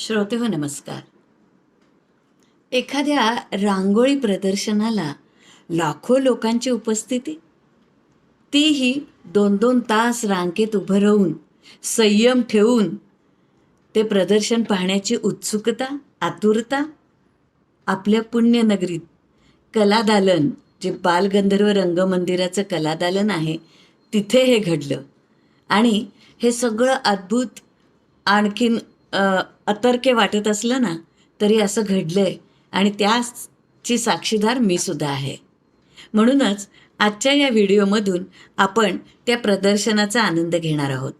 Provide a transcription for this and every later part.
श्रोते हो नमस्कार. एखाद्या रांगोळी प्रदर्शनाला लाखो लोकांची उपस्थिती. तीही दोन दोन तास रांगेत उभं राहून संयम ठेवून ते प्रदर्शन पाहण्याची उत्सुकता आतुरता आपल्या पुण्यनगरीत कलादालन जे बालगंधर्व रंगमंदिराचं कलादालन आहे तिथे हे घडलं. आणि हे सगळं अद्भुत आणखीन अतर्के वाटत असलं ना तरी असं घडलं आहे आणि त्याची साक्षीदार मी सुद्धा आहे. म्हणूनच आजच्या या व्हिडिओमधून आपण त्या प्रदर्शनाचा आनंद घेणार आहोत.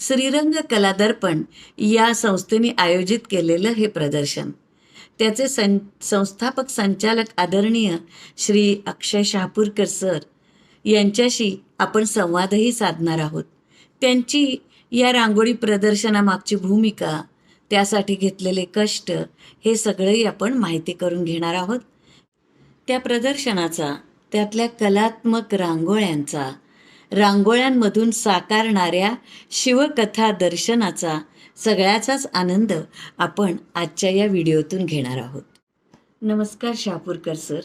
श्रीरंग कलादर्पण या संस्थेने आयोजित केलेलं हे प्रदर्शन. त्याचे सं संस्थापक संचालक आदरणीय श्री अक्षय शहापूरकर सर यांच्याशी आपण संवादही साधणार आहोत. त्यांची या रांगोळी प्रदर्शनामागची भूमिका त्यासाठी घेतलेले कष्ट हे सगळंही आपण माहिती करून घेणार आहोत. त्या प्रदर्शनाचा त्यातल्या कलात्मक रांगोळ्यांचा रांगोळ्यांमधून साकारणाऱ्या शिवकथा दर्शनाचा सगळ्याचाच आनंद आपण आजच्या या व्हिडिओतून घेणार आहोत. नमस्कार शापूरकर सर.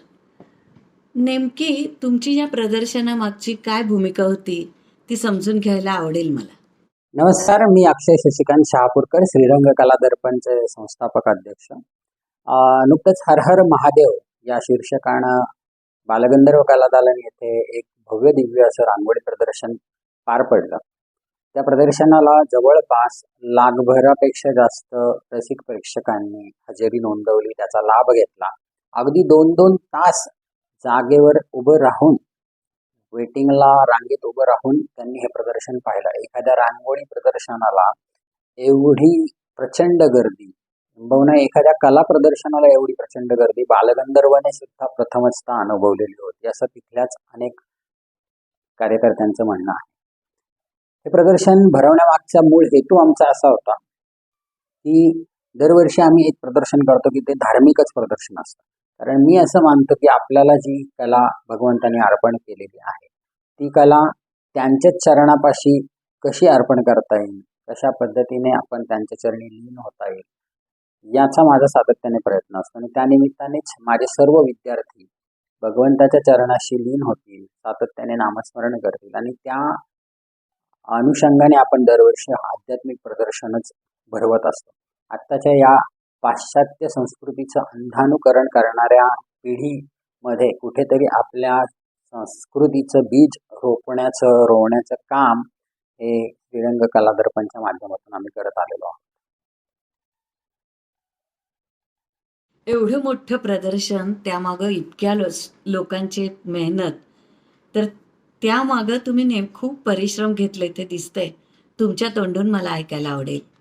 नेमकी तुमची या प्रदर्शनामागची काय भूमिका होती ती समजून घ्यायला आवडेल मला? नमस्कार मी अक्षय शशिकांत शहापूरकर श्रीरंग कला दर्पणचे संस्थापक अध्यक्ष. नुकतंच हर हर महादेव या शीर्षकानं बालगंधर्व कलादालन येथे एक भव्य दिव्य असं रांगोळी प्रदर्शन पार पडलं. त्या प्रदर्शनाला जवळपास लाखभरापेक्षा जास्त रसिक प्रेक्षकांनी हजेरी नोंदवली त्याचा लाभ घेतला. अगदी दोन दोन तास जागेवर उभं राहून वेटिंगला रांगेत उभं राहून त्यांनी हे प्रदर्शन पाहिलं. एखाद्या रांगोळी प्रदर्शनाला एवढी प्रचंड गर्दी. किंबहुना एखाद्या कला प्रदर्शनाला एवढी प्रचंड गर्दी. बालगंधर्वाने सुद्धा प्रथमचता अनुभवलेली होती. असं तिथल्याच अनेक कार्यकर्त्यांचं म्हणणं आहे. हे प्रदर्शन भरवण्यामागचा मूळ हेतू आमचा असा होता की दरवर्षी आम्ही एक प्रदर्शन करतो की ते धार्मिकच प्रदर्शन असतं. कारण मी असं मानतो की आपल्याला जी कला भगवंताने अर्पण केलेली आहे ती कला त्यांच्याच चरणापाशी कशी अर्पण करता येईल? कशा पद्धतीने आपण त्यांच्या चरणी लीन होता येईल? याचा माझा सातत्याने प्रयत्न असतो आणि त्यानिमित्तानेच माझे सर्व विद्यार्थी भगवंताच्या चरणाशी लीन होतील सातत्याने नामस्मरण करतील आणि त्या अनुषंगाने आपण दरवर्षी आध्यात्मिक प्रदर्शनच भरवत असतो. आत्ताच्या या पाश्चात्य संस्कृतीचं अंधानुकरण करणाऱ्या पिढीमध्ये कुठेतरी आपल्या संस्कृतीचं बीज रोपण्याचं रोवण्याचं काम हे श्रीरंग कलादर्पणच्या माध्यमातून आम्ही करत आलेलो आहोत. एवढं मोठं प्रदर्शन त्यामागं इतक्या लो लोकांची मेहनत. तर त्यामागं तुम्ही नेम खूप परिश्रम घेतले ते दिसतंय. तुमच्या तोंडून मला ऐकायला आवडेल.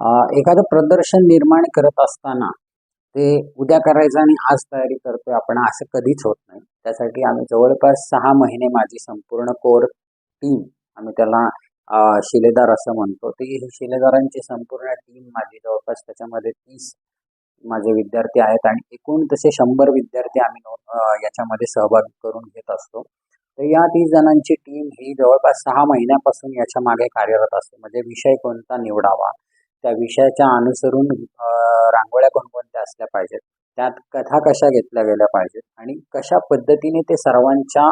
एखादं प्रदर्शन निर्माण करत असताना ते उद्या करायचं आणि आज तयारी करतोय आपण असं कधीच होत नाही. त्यासाठी आम्ही जवळपास सहा महिने माझी संपूर्ण कोर टीम आम्ही त्याला शिलेदार असं म्हणतो. ती ही शिलेदारांची संपूर्ण टीम माझी जवळपास त्याच्यामध्ये तीस माझे विद्यार्थी आहेत आणि एकूण तसे शंभर विद्यार्थी आम्ही नो- याच्यामध्ये सहभागी करून घेत असतो. तर या तीस जणांची टीम ही जवळपास सहा महिन्यापासून याच्या मागे कार्यरत असते. म्हणजे विषय कोणता निवडावा त्या विषयाच्या अनुसरून रांगोळ्या कोणकोणत्या असल्या पाहिजेत त्यात कथा कशा घेतल्या गेल्या पाहिजेत आणि कशा पद्धतीने ते सर्वांच्या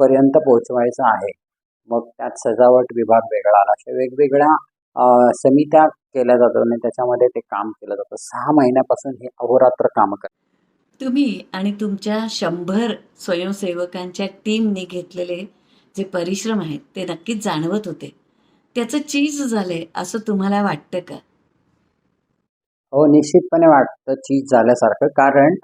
पर्यंत पोहोचवायचं आहे. मग त्यात सजावट विभाग वेगळा आला. अशा वेगवेगळ्या समित्या केल्या जातात आणि त्याच्यामध्ये ते काम केलं जातं. सहा महिन्यापासून हे अहोरात्र काम करतात. तुम्ही आणि तुमच्या शंभर स्वयंसेवकांच्या टीमने घेतलेले जे परिश्रम आहेत ते नक्कीच जाणवत होते. त्याचं चीज झालंय असं तुम्हाला वाटतं का? हो निश्चितपणे वाटतं चीज झाल्यासारखं. कारण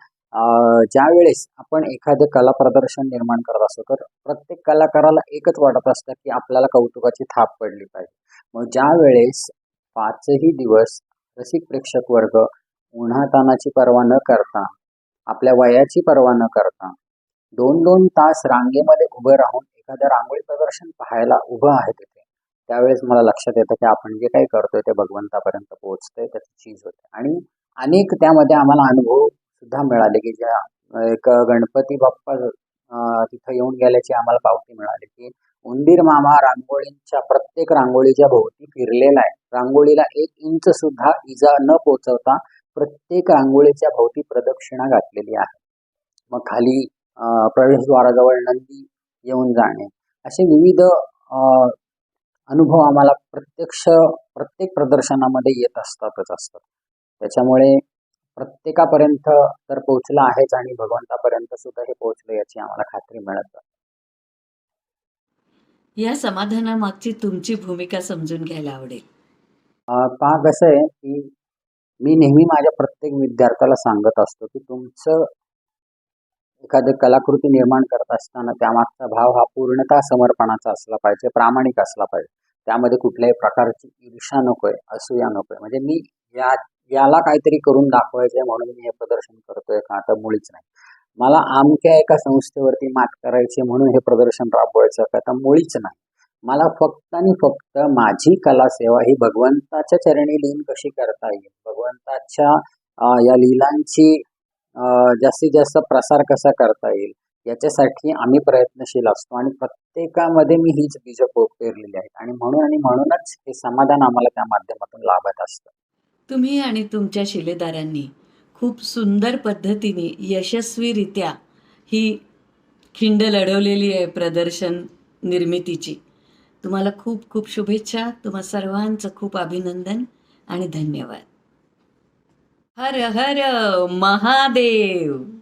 ज्या वेळेस आपण एखादं कला प्रदर्शन निर्माण करत असतो तर प्रत्येक कलाकाराला एकच वाटत असतं की आपल्याला कौतुकाची थाप पडली पाहिजे. मग ज्या वेळेस पाचही दिवस रसिक प्रेक्षक वर्ग उन्हातानाची पर्वा न करता आपल्या वयाची पर्वा न करता दोन दोन तास रांगेमध्ये उभं राहून एखादं रांगोळी प्रदर्शन पाहायला उभं आहे तिथे त्यावेळेस मला लक्षात येतं की आपण जे काही करतोय ते भगवंतापर्यंत पोहोचतंय त्याची चीज होते. आणि अनेक त्यामध्ये आम्हाला अनुभव सुद्धा मिळाले की ज्या एक गणपती बाप्पा तिथं येऊन गेल्याची आम्हाला पावती मिळाली की उंदीर मामा रांगोळींच्या प्रत्येक रांगोळीच्या भोवती फिरलेला आहे. रांगोळीला एक इंच सुद्धा इजा न पोचवता प्रत्येक रांगोळीच्या भोवती प्रदक्षिणा घातलेली आहे. मग खाली प्रवेशद्वाराजवळ नंदी येऊन जाणे. असे विविध अनुभव आम्हाला प्रत्यक्ष प्रत्येक प्रदर्शनामध्ये येत असतातच असतात. त्याच्यामुळे प्रत्येकापर्यंत तर पोचलं आहेच आणि भगवंतापर्यंत सुद्धा हे पोचलं याची आम्हाला खात्री मिळत या समाधानामागची तुमची भूमिका समजून घ्यायला आवडेल. पहा कसं आहे की मी नेहमी माझ्या प्रत्येक विद्यार्थ्याला सांगत असतो की तुमचं एखादं कलाकृती निर्माण करत असताना त्यामागचा भाव हा पूर्णतः समर्पणाचा असला पाहिजे प्रामाणिक असला पाहिजे. त्यामध्ये कुठल्याही प्रकारची ईर्षा नकोय असूया नकोय. म्हणजे मी या याला काहीतरी करून दाखवायचंय म्हणून मी हे प्रदर्शन करतोय का? तर मुळीच नाही. मला आमक्या एका संस्थेवरती मात करायची म्हणून हे प्रदर्शन राबवायचं का? तर मुळीच नाही. मला फक्त आणि फक्त माझी कला सेवा ही भगवंताच्या चरणी लीन कशी करता येईल? भगवंताच्या या लीलांची जास्तीत जास्त प्रसार कसा करता येईल? याच्यासाठी आम्ही प्रयत्नशील असतो आणि प्रत्येकामध्ये मी हीच बीज पेरलेली आहेत. आणि म्हणून आणि म्हणूनच हे समाधान आम्हाला त्या माध्यमातून लाभत असतं. तुम्ही आणि तुमच्या शिलेदारांनी खूप सुंदर पद्धतीने यशस्वीरित्या ही खिंड लढवलेली आहे प्रदर्शन निर्मितीची. तुम्हाला खूप खूप शुभेच्छा. तुम्हा सर्वांचं खूप अभिनंदन आणि धन्यवाद. हर हर महादेव.